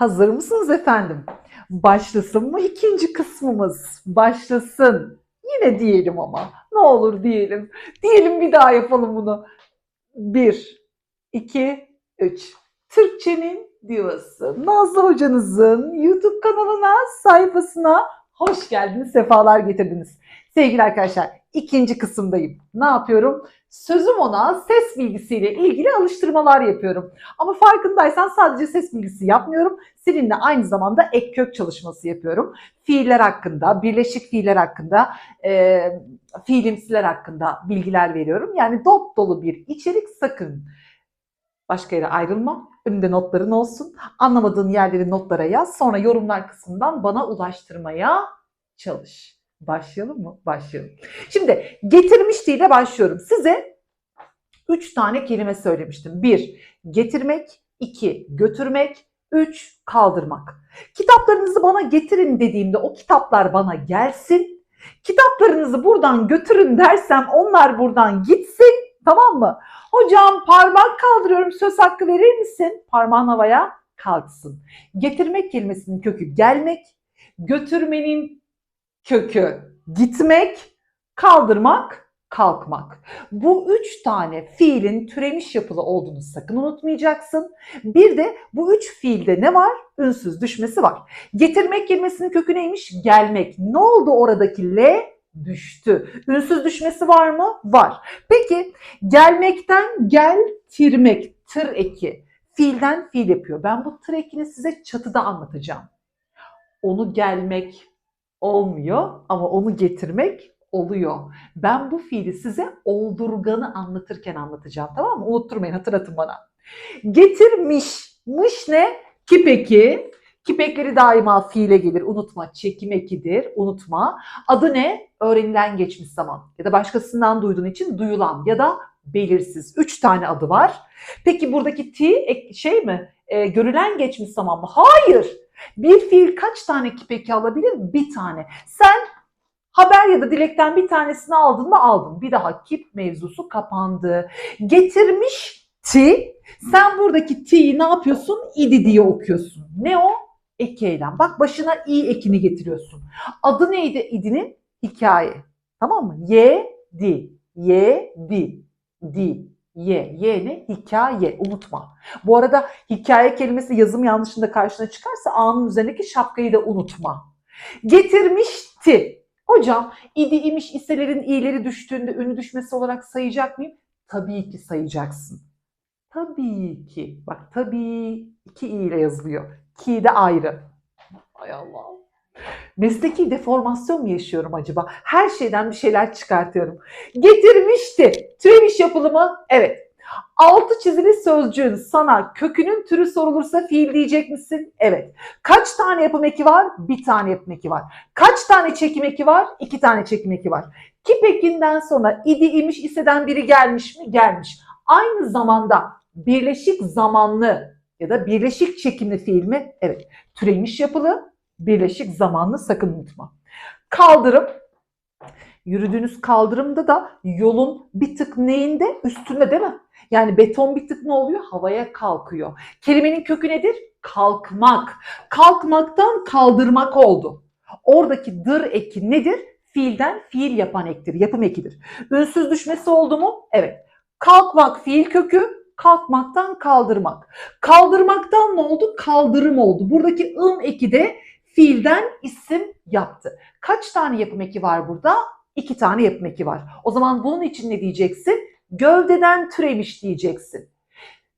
Hazır mısınız efendim? Başlasın mı ikinci kısmımız? Başlasın. Yine diyelim ama. Ne olur diyelim. Diyelim bir daha yapalım bunu. Bir, iki, üç. Türkçenin divası. Nazlı hocanızın YouTube kanalına, sayfasına hoş geldiniz, sefalar getirdiniz. Sevgili arkadaşlar, ikinci kısımdayım. Ne yapıyorum? Sözüm ona ses bilgisiyle ilgili alıştırmalar yapıyorum. Ama farkındaysan sadece ses bilgisi yapmıyorum. Seninle aynı zamanda ek kök çalışması yapıyorum. Fiiller hakkında, birleşik fiiller hakkında, e, fiilimsiler hakkında bilgiler veriyorum. Yani dop dolu bir içerik sakın. Başka yere ayrılma. Önünde notların olsun. Anlamadığın yerleri notlara yaz. Sonra yorumlar kısmından bana ulaştırmaya çalış. Başlayalım mı? Başlayalım. Şimdi getirmiştiyle başlıyorum. Size üç tane kelime söylemiştim. Bir, getirmek. iki götürmek. Üç, kaldırmak. Kitaplarınızı bana getirin dediğimde o kitaplar bana gelsin. Kitaplarınızı buradan götürün dersem onlar buradan gitsin. Tamam mı? Hocam parmak kaldırıyorum söz hakkı verir misin? Parmağın havaya kalksın. Getirmek kelimesinin kökü gelmek, götürmenin kökü gitmek, kaldırmak, kalkmak. Bu üç tane fiilin türemiş yapılı olduğunu sakın unutmayacaksın. Bir de bu üç fiilde ne var? Ünsüz düşmesi var. Getirmek kelimesinin kökü neymiş? Gelmek. Ne oldu oradaki L? Düştü. Ünsüz düşmesi var mı? Var. Peki gelmekten geltirmek, tır eki. Fiilden fiil yapıyor. Ben bu tır ekini size çatıda anlatacağım. Onu gelmek olmuyor ama onu getirmek oluyor. Ben bu fiili size oldurganı anlatırken anlatacağım tamam mı? Unutturmayın hatırlatın bana. Getirmiş. Mış ne? Kipeki. Kipekleri daima fiile gelir. Unutma. Çekim ekidir. Unutma. Adı ne? Öğrenilen geçmiş zaman. Ya da başkasından duyduğun için duyulan ya da belirsiz. Üç tane adı var. Peki buradaki ti şey mi? E, görülen geçmiş zaman mı? Hayır. Bir fiil kaç tane kipeki alabilir? Bir tane. Sen haber ya da dilekten bir tanesini aldın mı? Aldın. Bir daha kip mevzusu kapandı. Getirmişti. Sen buradaki t'yi ne yapıyorsun? İdi diye okuyorsun. Ne o? Eki eylem. Bak başına i ekini getiriyorsun. Adı neydi idinin? Hikaye. Tamam mı? Ye, di. Ye, di. Di. Ye. Ye ne? Hikaye. Unutma. Bu arada hikaye kelimesi yazım yanlışında karşına çıkarsa A'nın üzerindeki şapkayı da unutma. Getirmişti. Hocam idi imiş iselerin i'leri düştüğünde ünlü düşmesi olarak sayacak mıyım? Tabii ki sayacaksın. Tabii ki. Bak tabii iki i ile yazılıyor. Ki de ayrı. Ay Allah. Mesleki deformasyon mu yaşıyorum acaba? Her şeyden bir şeyler çıkartıyorum. Getirmişti. Türemiş yapılı mı? Evet. Altı çizili sözcüğün sana kökünün türü sorulursa fiil diyecek misin? Evet. Kaç tane yapım eki var? Bir tane yapım eki var. Kaç tane çekim eki var? İki tane çekim eki var. Kip ekinden sonra idi imiş iseden biri gelmiş mi? Gelmiş. Aynı zamanda birleşik zamanlı ya da birleşik çekimli fiil mi? Evet. Türemiş yapılı, birleşik zamanlı sakın unutma. Kaldırım. Yürüdüğünüz kaldırımda da yolun bir tık neyinde? Üstünde değil mi? Yani beton bir tık ne oluyor? Havaya kalkıyor. Kelimenin kökü nedir? Kalkmak. Kalkmaktan kaldırmak oldu. Oradaki dır eki nedir? Fiilden fiil yapan ektir, yapım ekidir. Ünsüz düşmesi oldu mu? Evet. Kalkmak fiil kökü, kalkmaktan kaldırmak. Kaldırmaktan ne oldu? Kaldırım oldu. Buradaki ım eki de fiilden isim yaptı. Kaç tane yapım eki var burada? İki tane yapım eki var. O zaman bunun için ne diyeceksin? Gövdeden türemiş diyeceksin.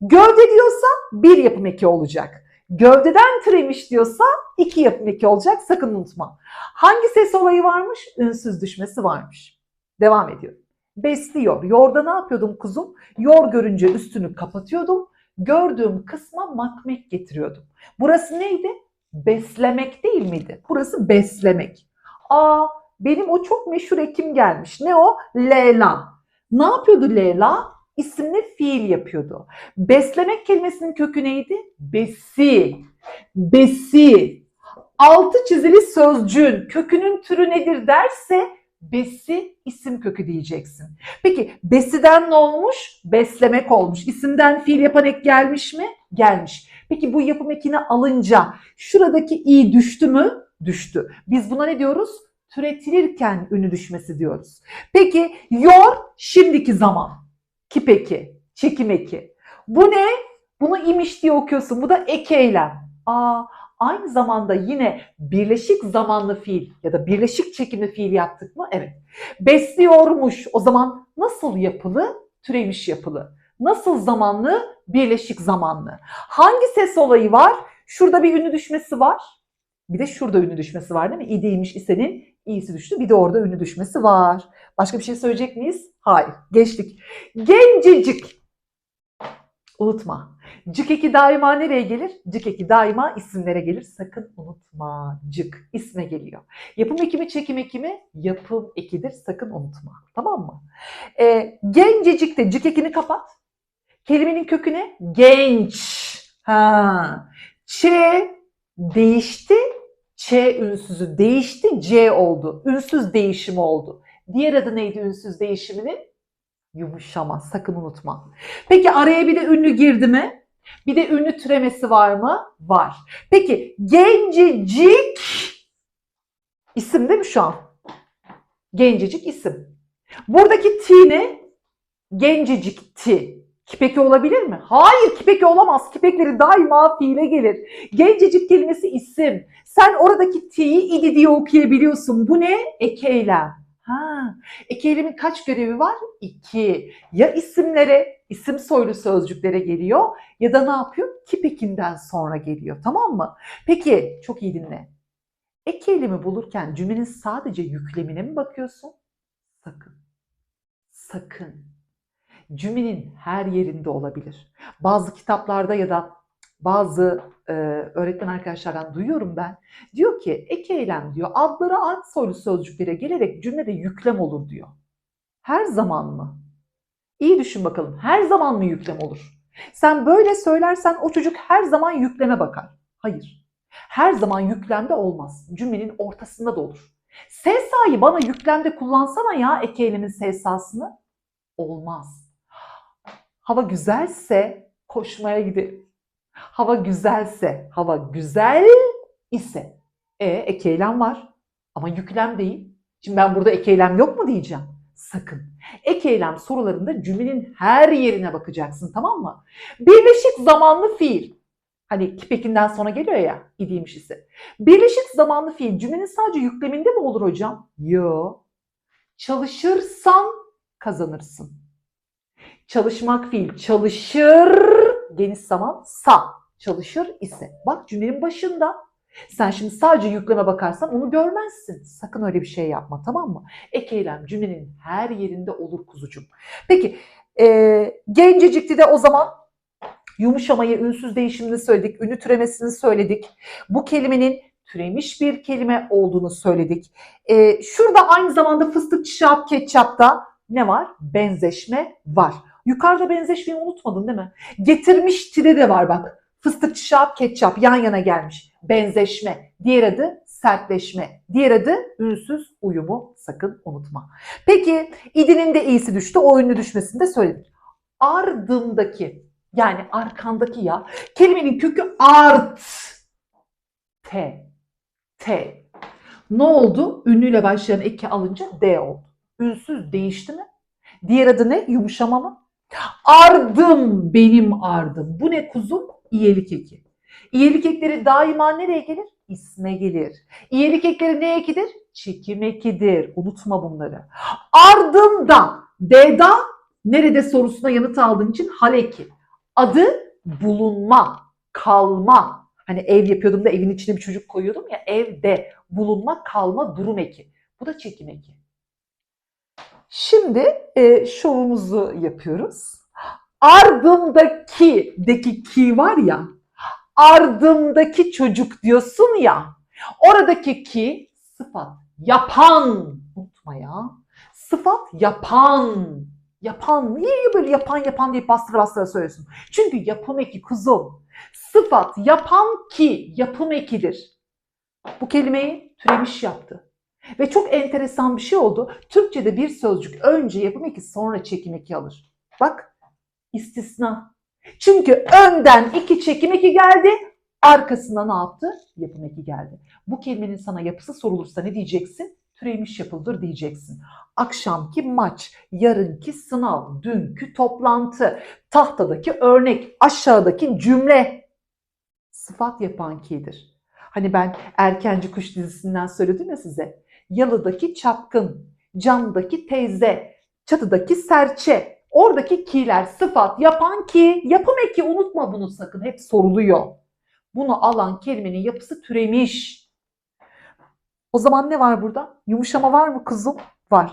Gövde diyorsa bir yapım eki olacak. Gövdeden türemiş diyorsa iki yapım eki olacak. Sakın unutma. Hangi ses olayı varmış? Ünsüz düşmesi varmış. Devam ediyorum. Besliyor. Yorda ne yapıyordum kuzum? Yor görünce üstünü kapatıyordum. Gördüğüm kısma makmek getiriyordum. Burası neydi? Beslemek değil miydi? Burası beslemek. Aa benim o çok meşhur ekim gelmiş. Ne o? Leyla. Ne yapıyordu Leyla? İsimli fiil yapıyordu. Beslemek kelimesinin kökü neydi? Besi. Besi. Altı çizili sözcüğün kökünün türü nedir derse besi isim kökü diyeceksin. Peki besiden ne olmuş? Beslemek olmuş. İsimden fiil yapan ek gelmiş mi? Gelmiş. Peki bu yapım ekini alınca şuradaki i düştü mü? Düştü. Biz buna ne diyoruz? Türetilirken ünü düşmesi diyoruz. Peki yor şimdiki zaman. Kip eki, çekim eki. Bu ne? Bunu imiş diye okuyorsun. Bu da ek eylem. Aa, aynı zamanda yine birleşik zamanlı fiil ya da birleşik çekimli fiil yaptık mı? Evet. Besliyormuş. O zaman nasıl yapılı? Türemiş yapılı. Nasıl zamanlı? Birleşik zamanlı. Hangi ses olayı var? Şurada bir ünlü düşmesi var. Bir de şurada ünlü düşmesi var değil mi? İdiymiş isenin iyisi düştü. Bir de orada ünlü düşmesi var. Başka bir şey söyleyecek miyiz? Hayır. Geçtik. Gencecik. Unutma. Cık eki daima nereye gelir? Cık eki daima isimlere gelir. Sakın unutma. Cık isme geliyor. Yapım ekimi çekim ekimi yapım ekidir. Sakın unutma. Tamam mı? Ee, gencecik de cık ekini kapat. Kelimenin kökü ne? Genç. Ha. Ç değişti. Ç ünsüzü değişti. C oldu. Ünsüz değişimi oldu. Diğer adı neydi ünsüz değişiminin? Yumuşama. Sakın unutma. Peki araya bir de ünlü girdi mi? Bir de ünlü türemesi var mı? Var. Peki gencecik isim değil mi şu an? Gencecik isim. Buradaki ti ne? Gencecik ti. Kipeki olabilir mi? Hayır kipeki olamaz. Kipekleri daima fiile gelir. Gencecik kelimesi isim. Sen oradaki ti'yi idi diye okuyabiliyorsun. Bu ne? Eke eylem. Ha, eki eylemin kaç görevi var? İki. Ya isimlere, isim soylu sözcüklere geliyor ya da ne yapıyor? Kipekinden sonra geliyor. Tamam mı? Peki çok iyi dinle. Ek eylemi bulurken cümlenin sadece yüklemine mi bakıyorsun? Sakın. Sakın. Cümlenin her yerinde olabilir. Bazı kitaplarda ya da bazı e, öğretmen arkadaşlardan duyuyorum ben. Diyor ki ek eylem diyor adları ad soylu sözcüklere gelerek cümlede yüklem olur diyor. Her zaman mı? İyi düşün bakalım. Her zaman mı yüklem olur? Sen böyle söylersen o çocuk her zaman yükleme bakar. Hayır. Her zaman yüklemde olmaz. Cümlenin ortasında da olur. SSA'yı bana yüklemde kullansana ya ek eylemin SSA'sını. Olmaz. Hava güzelse koşmaya gidelim. Hava güzelse, hava güzel ise. E ek eylem var ama yüklem değil. Şimdi ben burada ek eylem yok mu diyeceğim. Sakın. Ek eylem sorularında cümlenin her yerine bakacaksın tamam mı? Birleşik zamanlı fiil. Hani kipekinden sonra geliyor ya idiymiş ise. Birleşik zamanlı fiil cümlenin sadece yükleminde mi olur hocam? Yo. Çalışırsan kazanırsın. Çalışmak fiil. Çalışır geniş zaman sa çalışır ise. Bak cümlenin başında. Sen şimdi sadece yükleme bakarsan onu görmezsin. Sakın öyle bir şey yapma tamam mı? Ek eylem cümlenin her yerinde olur kuzucuğum. Peki e, gencecikti de o zaman yumuşamayı, ünsüz değişimini söyledik, ünlü türemesini söyledik. Bu kelimenin türemiş bir kelime olduğunu söyledik. E, şurada aynı zamanda fıstık, şap, ketçapta ne var? Benzeşme var. Yukarıda benzeşmeyi unutmadın değil mi? Getirmiş tire de var bak. Fıstıkçı şap, ketçap yan yana gelmiş. Benzeşme. Diğer adı sertleşme. Diğer adı ünsüz uyumu sakın unutma. Peki idinin de iyisi düştü. O ünlü düşmesini de söyledik. Ardındaki yani arkandaki ya kelimenin kökü art. T. T. Ne oldu? Ünlüyle başlayan eki alınca D oldu. Ünsüz değişti mi? Diğer adı ne? Yumuşama mı? Ardım benim ardım. Bu ne kuzum? İyelik eki. İyelik ekleri daima nereye gelir? İsme gelir. İyelik ekleri ne ekidir? Çekim ekidir. Unutma bunları. Ardımda, D'da nerede sorusuna yanıt aldığın için hal eki. Adı bulunma, kalma. Hani ev yapıyordum da evin içine bir çocuk koyuyordum ya evde bulunma, kalma, durum eki. Bu da çekim eki. Şimdi e, şovumuzu yapıyoruz. Ardımdaki deki ki var ya, ardımdaki çocuk diyorsun ya, oradaki ki sıfat yapan, unutma ya, sıfat yapan, yapan, niye böyle yapan yapan diye bastıra bastıra söylüyorsun? Çünkü yapım eki kuzum, sıfat yapan ki yapım ekidir. Bu kelimeyi türemiş yaptı. Ve çok enteresan bir şey oldu. Türkçe'de bir sözcük önce yapım eki sonra çekim eki alır. Bak istisna. Çünkü önden iki çekim eki geldi, arkasına ne yaptı? Yapım eki geldi. Bu kelimenin sana yapısı sorulursa ne diyeceksin? Türemiş yapıldır diyeceksin. Akşamki maç, yarınki sınav, dünkü toplantı, tahtadaki örnek, aşağıdaki cümle sıfat yapan ki'dir. Hani ben Erkenci Kuş dizisinden söyledim ya size. Yalıdaki çapkın, camdaki teyze, çatıdaki serçe. Oradaki ki'ler sıfat yapan ki, yapım eki unutma bunu sakın hep soruluyor. Bunu alan kelimenin yapısı türemiş. O zaman ne var burada? Yumuşama var mı kuzum? Var.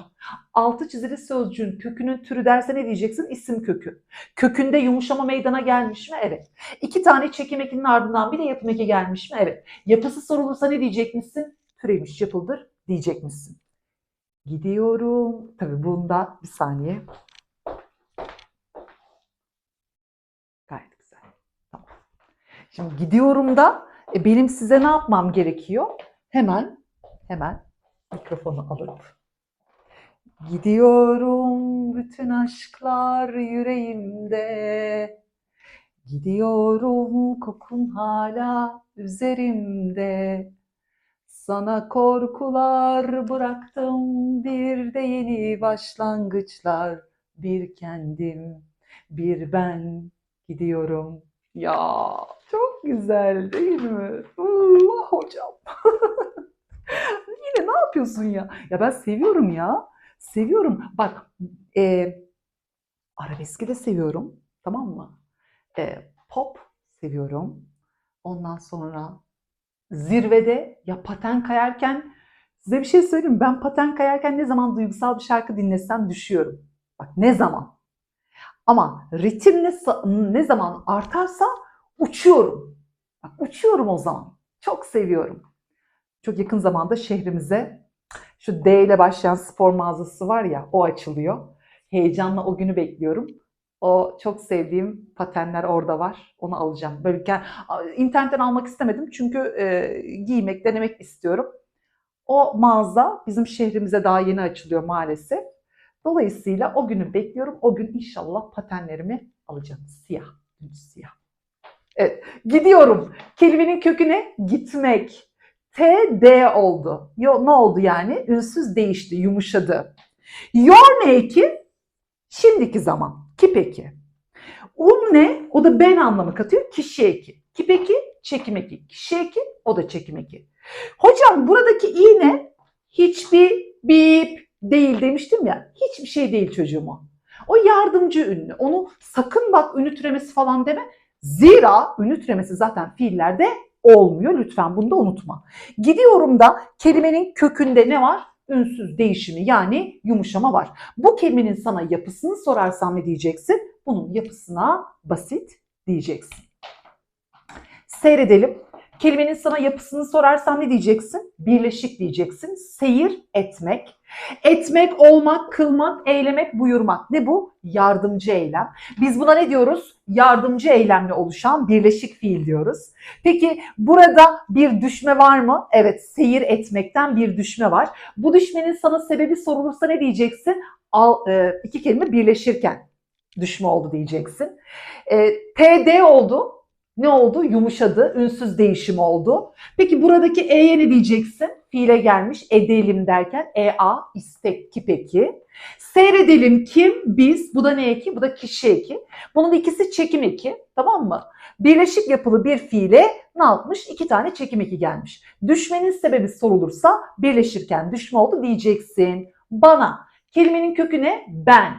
Altı çizili sözcüğün kökünün türü derse ne diyeceksin? İsim kökü. Kökünde yumuşama meydana gelmiş mi? Evet. İki tane çekim ekinin ardından bir de yapım eki gelmiş mi? Evet. Yapısı sorulursa ne diyecekmişsin? Türemiş yapıldır diyecekmişsin. Gidiyorum. Tabii bunda bir saniye. Gayet güzel. Tamam. Şimdi gidiyorum da e, benim size ne yapmam gerekiyor? Hemen hemen mikrofonu alıp Gidiyorum bütün aşklar yüreğimde. Gidiyorum kokun hala üzerimde. Sana korkular bıraktım bir de yeni başlangıçlar. Bir kendim, bir ben gidiyorum. Ya çok güzel değil mi? Allah hocam. Yine ne yapıyorsun ya? Ya ben seviyorum ya. Seviyorum. Bak e, arabeski de seviyorum. Tamam mı? E, pop seviyorum. Ondan sonra zirvede ya paten kayarken size bir şey söyleyeyim. Ben paten kayarken ne zaman duygusal bir şarkı dinlesem düşüyorum. Bak ne zaman. Ama ritim ne, ne zaman artarsa uçuyorum. Bak, uçuyorum o zaman. Çok seviyorum. Çok yakın zamanda şehrimize şu D ile başlayan spor mağazası var ya o açılıyor. Heyecanla o günü bekliyorum. O çok sevdiğim patenler orada var. Onu alacağım. Böyle internetten almak istemedim çünkü e, giymek, denemek istiyorum. O mağaza bizim şehrimize daha yeni açılıyor maalesef. Dolayısıyla o günü bekliyorum. O gün inşallah patenlerimi alacağım. Siyah. Siyah. Evet. Gidiyorum. Kelimenin kökü ne? Gitmek. T, D oldu. Yo, ne oldu yani? Ünsüz değişti, yumuşadı. Your ne eki? Şimdiki zaman. Kip eki. Um ne? O da ben anlamı katıyor. Kişi eki. Kip eki, çekim eki. Kişi eki, o da çekim eki. Hocam buradaki i ne? Hiçbir bip değil demiştim ya. Hiçbir şey değil çocuğuma. O yardımcı ünlü. Onu sakın bak ünlü türemesi falan deme. Zira ünlü türemesi zaten fiillerde olmuyor. Lütfen bunu da unutma. Gidiyorum da kelimenin kökünde ne var? Ünsüz değişimi yani yumuşama var. Bu kelimenin sana yapısını sorarsam ne diyeceksin? Bunun yapısına basit diyeceksin. Seyredelim. Kelimenin sana yapısını sorarsam ne diyeceksin? Birleşik diyeceksin. Seyir etmek. Etmek, olmak, kılmak, eylemek, buyurmak. Ne bu? Yardımcı eylem. Biz buna ne diyoruz? Yardımcı eylemle oluşan birleşik fiil diyoruz. Peki burada bir düşme var mı? Evet, seyir etmekten bir düşme var. Bu düşmenin sana sebebi sorulursa ne diyeceksin? Al, e, iki kelime birleşirken düşme oldu diyeceksin. E, TD oldu ne oldu? Yumuşadı, ünsüz değişim oldu. Peki buradaki E'ye ne diyeceksin? Fiile gelmiş, edelim derken EA, istek ki peki. Seyredelim kim? Biz. Bu da ne eki? Bu da kişi eki. Bunun ikisi çekim eki. Tamam mı? Birleşik yapılı bir fiile ne yapmış? İki tane çekim eki gelmiş. Düşmenin sebebi sorulursa birleşirken düşme oldu diyeceksin. Bana. Kelimenin kökü ne? Ben.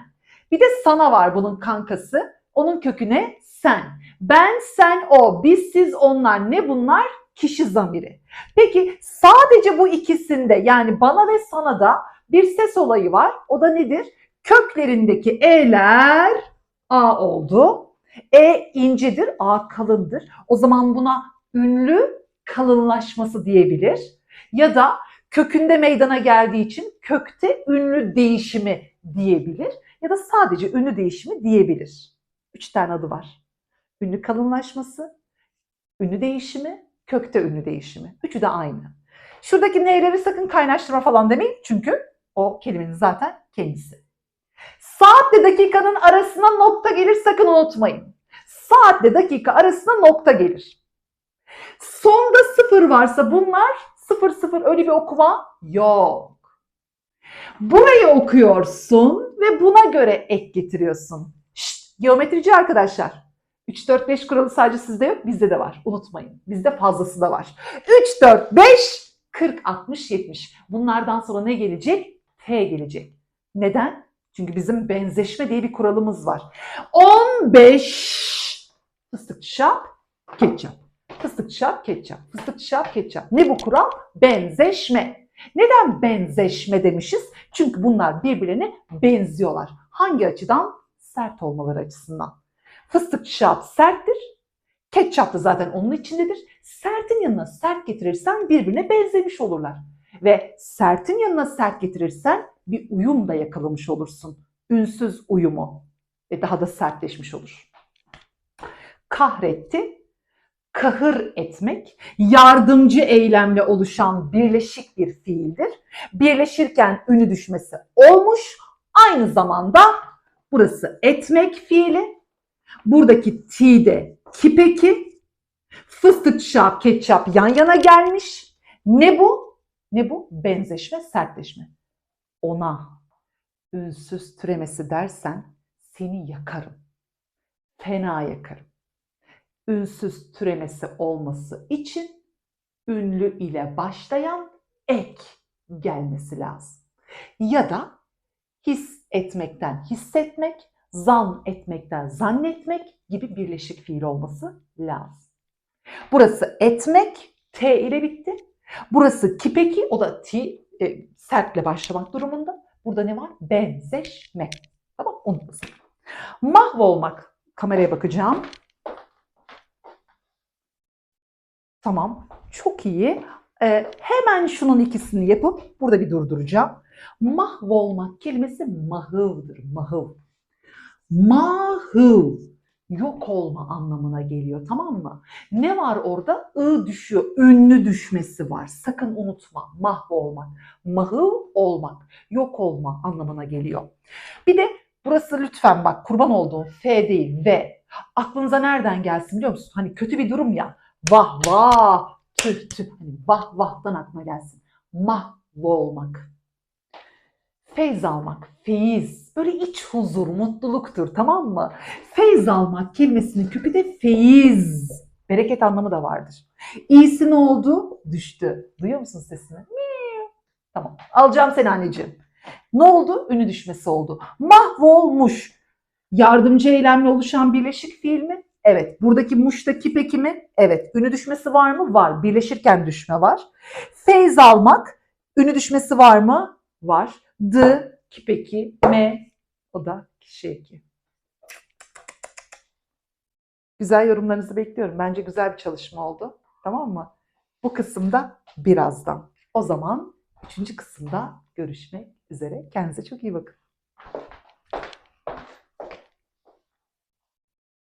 Bir de sana var bunun kankası. Onun kökü ne? Sen. Ben, sen, o, biz, siz, onlar ne bunlar? Kişi zamiri. Peki sadece bu ikisinde yani bana ve sana da bir ses olayı var. O da nedir? Köklerindeki e'ler a oldu. E incedir, a kalındır. O zaman buna ünlü kalınlaşması diyebilir. Ya da kökünde meydana geldiği için kökte ünlü değişimi diyebilir. Ya da sadece ünlü değişimi diyebilir. Üç tane adı var. Ünlü kalınlaşması, ünlü değişimi, kökte ünlü değişimi. Üçü de aynı. Şuradaki neyleri sakın kaynaştırma falan demeyin. Çünkü o kelimenin zaten kendisi. Saatle dakikanın arasına nokta gelir sakın unutmayın. Saatle dakika arasında nokta gelir. Sonda sıfır varsa bunlar sıfır sıfır öyle bir okuma yok. Burayı okuyorsun ve buna göre ek getiriyorsun. Şşt, geometrici arkadaşlar. 3, 4, 5 kuralı sadece sizde yok, bizde de var. Unutmayın. Bizde fazlası da var. 3, 4, 5, 40, 60, 70. Bunlardan sonra ne gelecek? T gelecek. Neden? Çünkü bizim benzeşme diye bir kuralımız var. 15 fıstık şap, ketçap. Fıstık şap, ketçap. Fıstık şap, ketçap. Ne bu kural? Benzeşme. Neden benzeşme demişiz? Çünkü bunlar birbirine benziyorlar. Hangi açıdan? Sert olmaları açısından. Fıstık şap serttir. Ketçap da zaten onun içindedir. Sertin yanına sert getirirsen birbirine benzemiş olurlar. Ve sertin yanına sert getirirsen bir uyum da yakalamış olursun. Ünsüz uyumu. Ve daha da sertleşmiş olur. Kahretti, kahır etmek, yardımcı eylemle oluşan birleşik bir fiildir. Birleşirken ünü düşmesi olmuş. Aynı zamanda burası etmek fiili. Buradaki ti de kipeki. Fıstık şap, ketçap yan yana gelmiş. Ne bu? Ne bu? Benzeşme, sertleşme. Ona ünsüz türemesi dersen seni yakarım. Fena yakarım. Ünsüz türemesi olması için ünlü ile başlayan ek gelmesi lazım. Ya da his etmekten hissetmek, zan etmekten zannetmek gibi birleşik fiil olması lazım. Burası etmek, T ile bitti. Burası kipeki, o da T, e, sertle başlamak durumunda. Burada ne var? Benzeşme. Tamam unutmasın. Mahvolmak. Kameraya bakacağım. Tamam. Çok iyi. Ee, hemen şunun ikisini yapıp burada bir durduracağım. Mahvolmak kelimesi mahıvdır. Mahıv. Mahıv. Yok olma anlamına geliyor tamam mı? Ne var orada? I düşüyor. Ünlü düşmesi var. Sakın unutma. Mahvolmak. Mahıv olmak. Yok olma anlamına geliyor. Bir de burası lütfen bak kurban olduğum F değil V. Aklınıza nereden gelsin biliyor musun? Hani kötü bir durum ya. Vah vah tüh tüh. Hani vah vahtan aklına gelsin. Mahvolmak. Feyz almak, feyiz. Böyle iç huzur, mutluluktur tamam mı? Feyz almak kelimesinin kökü de feyiz. Bereket anlamı da vardır. İyisi ne oldu? Düştü. Duyuyor musun sesini? Tamam. Alacağım seni anneciğim. Ne oldu? Ünü düşmesi oldu. Mahvolmuş. Yardımcı eylemle oluşan birleşik fiil mi? Evet. Buradaki muştaki peki mi? Evet. Ünü düşmesi var mı? Var. Birleşirken düşme var. Feyz almak. Ünü düşmesi var mı? Var. D, kipeki, M, o da kişi eki. Güzel yorumlarınızı bekliyorum. Bence güzel bir çalışma oldu. Tamam mı? Bu kısımda birazdan. O zaman üçüncü kısımda görüşmek üzere. Kendinize çok iyi bakın.